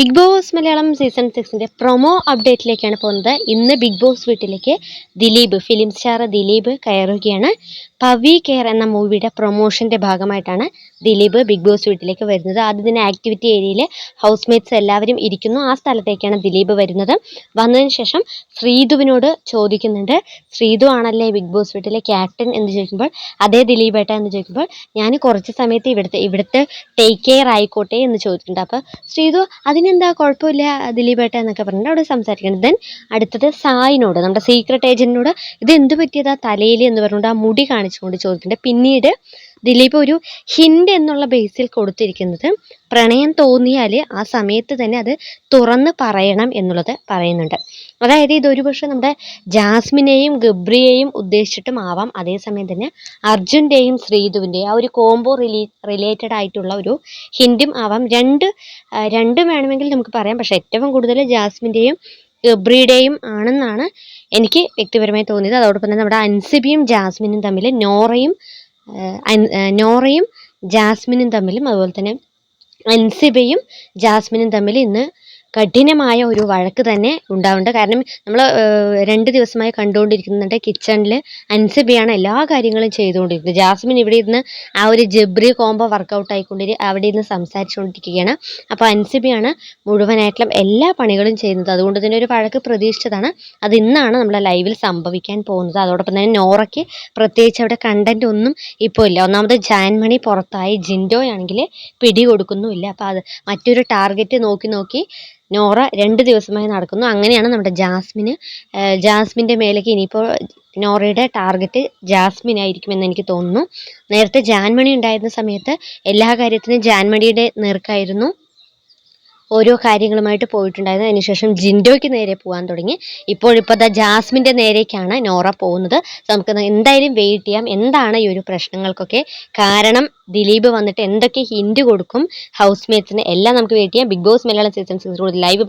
Big Boss Malayalam season സിക്സിന്റെ promo അപ്ഡേറ്റിലേക്കാണ് പോകുന്നത്. ഇന്ന് ബിഗ് ബോസ് വീട്ടിലേക്ക് ദിലീപ് ഫിലിം സ്റ്റാർ ദിലീപ് കയറുകയാണ്. പവി കെയർ എന്ന മൂവിയുടെ പ്രൊമോഷന്റെ ഭാഗമായിട്ടാണ് ദിലീപ് ബിഗ് ബോസ് വീട്ടിലേക്ക് വരുന്നത്. ആദ്യം തന്നെ ആക്ടിവിറ്റി ഏരിയയിൽ ഹൗസ് മേറ്റ്സ് എല്ലാവരും ഇരിക്കുന്നു. ആ സ്ഥലത്തേക്കാണ് ദിലീപ് വരുന്നത്. വന്നതിന് ശേഷം ശ്രീധുവിനോട് ചോദിക്കുന്നുണ്ട്. ശ്രീധു ആണല്ലേ ബിഗ് ബോസ് വീട്ടിലെ ക്യാപ്റ്റൻ എന്ന് ചോദിക്കുമ്പോൾ അതേ ദിലീപേട്ട എന്ന് ചോദിക്കുമ്പോൾ ഞാൻ കുറച്ച് സമയത്ത് ഇവിടുത്തെ ഇവിടുത്തെ ടേക്ക് കെയർ ആയിക്കോട്ടെ എന്ന് ചോദിച്ചിട്ടുണ്ട് അപ്പോൾ ശ്രീധു അതിനെന്താ കുഴപ്പമില്ല. ദിലീപേട്ട എന്നൊക്കെ പറഞ്ഞിട്ട് അവിടെ സംസാരിക്കണം ദെൻ അടുത്തത് സായിനോട് നമ്മുടെ സീക്രട്ട് ഏജന്റിനോട് ഇത് എന്ത് പറ്റിയതാ? തലയിൽ എന്ന് പറഞ്ഞുകൊണ്ട് ആ മുടി കാണിച്ചുകൊണ്ട് ചോദിക്കുന്നുണ്ട്. പിന്നീട് ദിലീപ് ഒരു ഹിൻഡ് എന്നുള്ള ബേസിൽ കൊടുത്തിരിക്കുന്നത്. പ്രണയം തോന്നിയാൽ ആ സമയത്ത് തന്നെ അത് തുറന്ന് പറയണം എന്നുള്ളത് പറയുന്നുണ്ട്. അതായത് ഇതൊരു പക്ഷേ നമ്മുടെ ജാസ്മിനെയും ഗബ്രിയെയും ഉദ്ദേശിച്ചിട്ടും ആവാം. അതേസമയം തന്നെ അർജുന്റെയും ശ്രീധുവിന്റെയും ആ ഒരു കോംബോ റിലീ റിലേറ്റഡ് ആയിട്ടുള്ള ഒരു ഹിൻഡും ആവാം. രണ്ട് രണ്ടും വേണമെങ്കിൽ നമുക്ക് പറയാം. പക്ഷേ ഏറ്റവും കൂടുതൽ ജാസ്മിന്റെയും ഗബ്രിയുടെയും ആണെന്നാണ് എനിക്ക് വ്യക്തിപരമായി തോന്നിയത്. അതോടൊപ്പം തന്നെ നമ്മുടെ അൻസിബിയും ജാസ്മിനും തമ്മിൽ നോറയും നോറയും ജാസ്മിനും തമ്മിലും അതുപോലെ തന്നെ അൻസിബയും ജാസ്മിനും തമ്മിൽ ഇന്ന് കഠിനമായ ഒരു വഴക്ക് തന്നെ ഉണ്ടാവുന്നുണ്ട്. കാരണം നമ്മൾ രണ്ട് ദിവസമായി കണ്ടുകൊണ്ടിരിക്കുന്നുണ്ട് കിച്ചണിൽ അൻസിബിയാണ് എല്ലാ കാര്യങ്ങളും ചെയ്തുകൊണ്ടിരിക്കുന്നത്. ജാസ്മിൻ ഇവിടെ ഇരുന്ന് ആ ഒരു ജബ്രി കോംബോ വർക്കൗട്ട് ആയിക്കൊണ്ടിരി അവിടെ ഇരുന്ന് സംസാരിച്ചുകൊണ്ടിരിക്കുകയാണ്. അപ്പോൾ അൻസിബിയാണ് മുഴുവനായിട്ടും എല്ലാ പണികളും ചെയ്യുന്നത്. അതുകൊണ്ട് തന്നെ ഒരു വഴക്ക് പ്രതീക്ഷിച്ചതാണ്. അത് ഇന്നാണ് നമ്മളെ ലൈവിൽ സംഭവിക്കാൻ പോകുന്നത്. അതോടൊപ്പം തന്നെ നോറയ്ക്ക് പ്രത്യേകിച്ച് അവിടെ കണ്ടന്റ് ഒന്നും ഇപ്പോൾ ഇല്ല. ഒന്നാമത് ജാൻമണി പുറത്തായി. ജിൻഡോയാണെങ്കിൽ പിടി കൊടുക്കുന്നുമില്ല അപ്പോൾ അത് മറ്റൊരു ടാർഗറ്റ് നോക്കി നോക്കി നോറ രണ്ട് ദിവസമായി നടക്കുന്നു. അങ്ങനെയാണ് നമ്മുടെ ജാസ്മിന് ജാസ്മിന്റെ മേലേക്ക് ഇനിയിപ്പോൾ നോറയുടെ ടാർഗറ്റ് ജാസ്മിൻ ആയിരിക്കുമെന്ന് എനിക്ക് തോന്നുന്നു. നേരത്തെ ജാൻമണി ഉണ്ടായിരുന്ന സമയത്ത് എല്ലാ കാര്യത്തിനും ജാൻമണിയുടെ നേർക്കായിരുന്നു. ഓരോ കാര്യങ്ങളുമായിട്ട് പോയിട്ടുണ്ടായിരുന്നു. അതിനുശേഷം ജിൻഡോയ്ക്ക് നേരെ പോകാൻ തുടങ്ങി. ഇപ്പോഴിപ്പോൾ ദാ ജാസ്മിന്റെ നേരേക്കാണ് നോറ പോകുന്നത്. നമുക്ക് എന്തായാലും വെയിറ്റ് ചെയ്യാം. എന്താണ് ഈ ഒരു പ്രശ്നങ്ങൾക്കൊക്കെ കാരണം? ദിലീപ് വന്നിട്ട് എന്തൊക്കെ ഹിൻഡ് കൊടുക്കും? ഹൗസ് മേറ്റ്സിന് എല്ലാം നമുക്ക് വെയിറ്റ് ചെയ്യാം. Bigg Boss Malayalam season six live